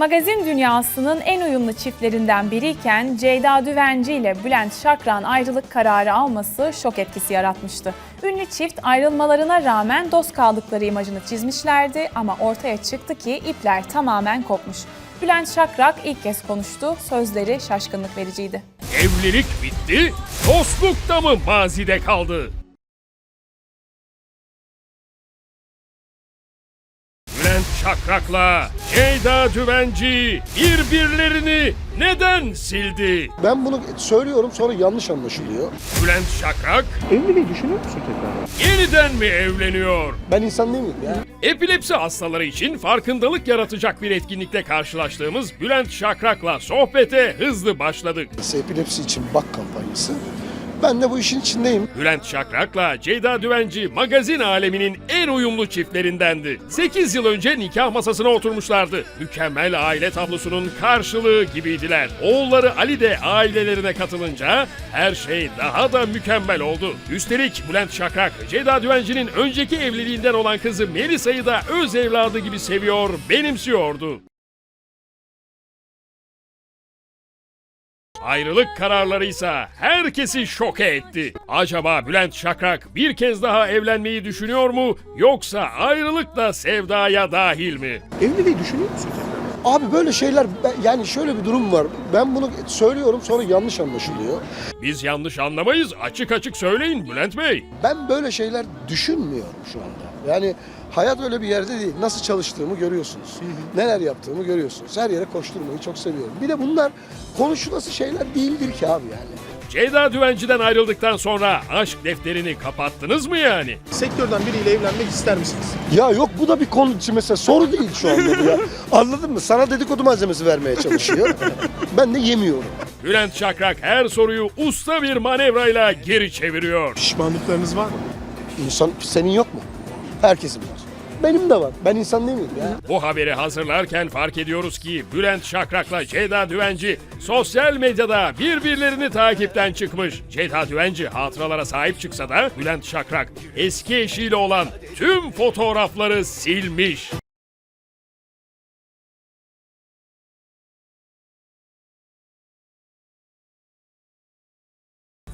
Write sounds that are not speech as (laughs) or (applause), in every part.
Magazin dünyasının en uyumlu çiftlerinden biriyken Ceyda Düvenci ile Bülent Şakrak'ın ayrılık kararı alması şok etkisi yaratmıştı. Ünlü çift ayrılmalarına rağmen dost kaldıkları imajını çizmişlerdi ama ortaya çıktı ki ipler tamamen kopmuş. Bülent Şakrak ilk kez konuştu, sözleri şaşkınlık vericiydi. Evlilik bitti, dostluk da mı mazide kaldı? Şakrak'la Ceyda Düvenci birbirlerini neden sildi? Ben bunu söylüyorum sonra yanlış anlaşılıyor. Bülent Şakrak Evliliği düşünüyor musun tekrar? yeniden mi evleniyor? Ben insan değil miyim ya? Epilepsi hastaları için farkındalık yaratacak bir etkinlikte karşılaştığımız Bülent Şakrak'la sohbete hızlı başladık. Epilepsi için bak kampanyası. Ben de bu işin içindeyim. Bülent Şakrak'la Ceyda Düvenci magazin aleminin en uyumlu çiftlerindendi. 8 yıl önce nikah masasına oturmuşlardı. Mükemmel aile tablosunun karşılığı gibiydiler. Oğulları Ali de ailelerine katılınca her şey daha da mükemmel oldu. Üstelik Bülent Şakrak, Ceyda Düvenci'nin önceki evliliğinden olan kızı Melisa'yı da öz evladı gibi seviyor, benimsiyordu. Ayrılık kararları ise herkesi şoke etti. Acaba Bülent Şakrak bir kez daha evlenmeyi düşünüyor mu yoksa ayrılık da sevdaya dahil mi? Evliliği düşünüyor musun tekrar? Abi böyle şeyler yani şöyle bir durum var. Ben bunu söylüyorum sonra yanlış anlaşılıyor. Biz yanlış anlamayız açık açık söyleyin Bülent Bey. Ben böyle şeyler düşünmüyorum şu anda. Yani hayat öyle bir yerde değil. Nasıl çalıştığımı görüyorsunuz. Neler yaptığımı görüyorsunuz. Her yere koşturmayı çok seviyorum. Bir de bunlar konuşulası şeyler değildir ki abi yani. Ceyda Düvenci'den ayrıldıktan sonra aşk defterini kapattınız mı yani? Sektörden biriyle evlenmek ister misiniz? Ya yok bu da bir konu için mesela soru değil şu anda bu ya. (laughs) Anladın mı? Sana dedikodu malzemesi vermeye çalışıyor. ben de yemiyorum. Bülent Şakrak her soruyu usta bir manevrayla geri çeviriyor. Pişmanlıklarınız var mı? İnsan senin yok mu? Herkesin var. Benim de var. Ben insan değil miyim ya? Bu haberi hazırlarken fark ediyoruz ki Bülent Şakrak'la Ceyda Düvenci sosyal medyada birbirlerini takipten çıkmış. Ceyda Düvenci hatıralara sahip çıksa da Bülent Şakrak eski eşiyle olan tüm fotoğrafları silmiş.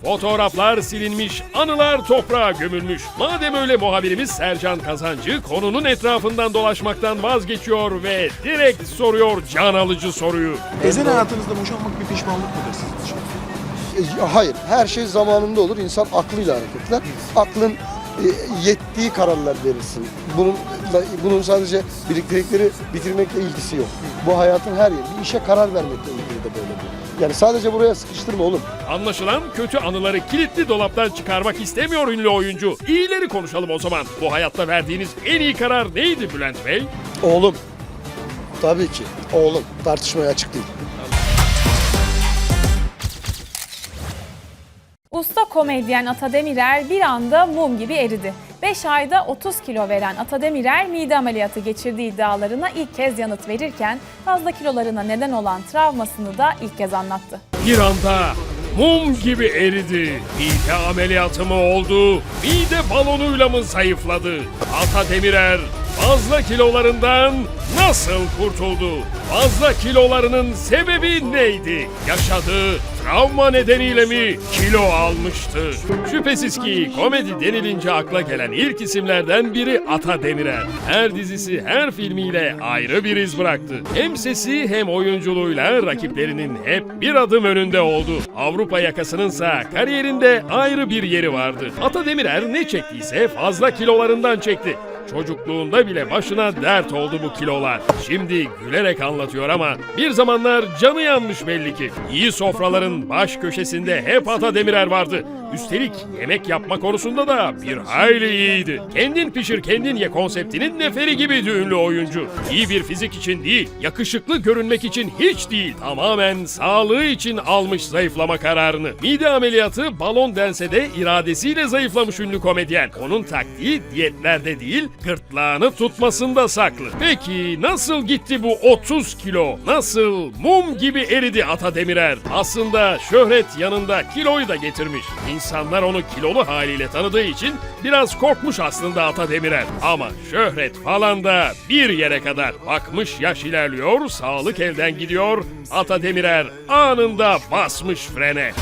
Fotoğraflar silinmiş, anılar toprağa gömülmüş. Madem öyle muhabirimiz Sercan Kazancı konunun etrafından dolaşmaktan vazgeçiyor ve direkt soruyor can alıcı soruyu. Özel hayatınızda boşanmak bir pişmanlık mıdır sizin için? E, Hayır. Her şey zamanında olur. İnsan aklıyla hareket eder. Aklın yettiği kararlar verirsin. Bunun bunun sadece biriktirdikleri bitirmekle ilgisi yok. Bu hayatın her yeri. Bir işe karar vermekle ilgili de böyle. Yani sadece buraya sıkıştırma oğlum. Anlaşılan kötü anıları kilitli dolaptan çıkarmak istemiyor ünlü oyuncu. İyileri konuşalım o zaman. Bu hayatta verdiğiniz en iyi karar neydi Bülent Bey? Oğlum. Tabii ki. Oğlum. Tartışmaya açık değil. Komedyen Ata Demirer bir anda mum gibi eridi. 5 ayda 30 kilo veren Ata Demirer mide ameliyatı geçirdiği iddialarına ilk kez yanıt verirken fazla kilolarına neden olan travmasını da ilk kez anlattı. Bir anda mum gibi eridi. Mide ameliyatı mı oldu? Mide balonuyla mı zayıfladı? Ata Demirer fazla kilolarından nasıl kurtuldu? Fazla kilolarının sebebi neydi? Yaşadığı travma nedeniyle mi kilo almıştı? Şüphesiz ki komedi denilince akla gelen ilk isimlerden biri Ata Demirer. Her dizisi, her filmiyle ayrı bir iz bıraktı. Hem sesi hem oyunculuğuyla rakiplerinin hep bir adım önünde oldu. Avrupa yakasınınsa kariyerinde ayrı bir yeri vardı. Ata Demirer ne çektiyse fazla kilolarından çekti. Çocukluğunda bile başına dert oldu bu kilolar. Şimdi gülerek anlatıyor ama bir zamanlar canı yanmış belli ki. İyi sofraların baş köşesinde hep Ata Demirer vardı. Üstelik yemek yapma konusunda da bir hayli iyiydi. Kendin pişir kendin ye konseptinin neferi gibiydi ünlü oyuncu. İyi bir fizik için değil, yakışıklı görünmek için hiç değil, tamamen sağlığı için almış zayıflama kararını. Mide ameliyatı balon dense de iradesiyle zayıflamış ünlü komedyen. Onun taktiği diyetlerde değil, gırtlağını tutmasında saklı. Peki nasıl gitti bu 30 kilo? Nasıl mum gibi eridi Ata Demirer? Aslında şöhret yanında kiloyu da getirmiş. İnsanlar onu kilolu haliyle tanıdığı için biraz korkmuş aslında Ata Demirer. Ama şöhret falan da bir yere kadar. Bakmış yaş ilerliyor, sağlık elden gidiyor. Ata Demirer anında basmış frene.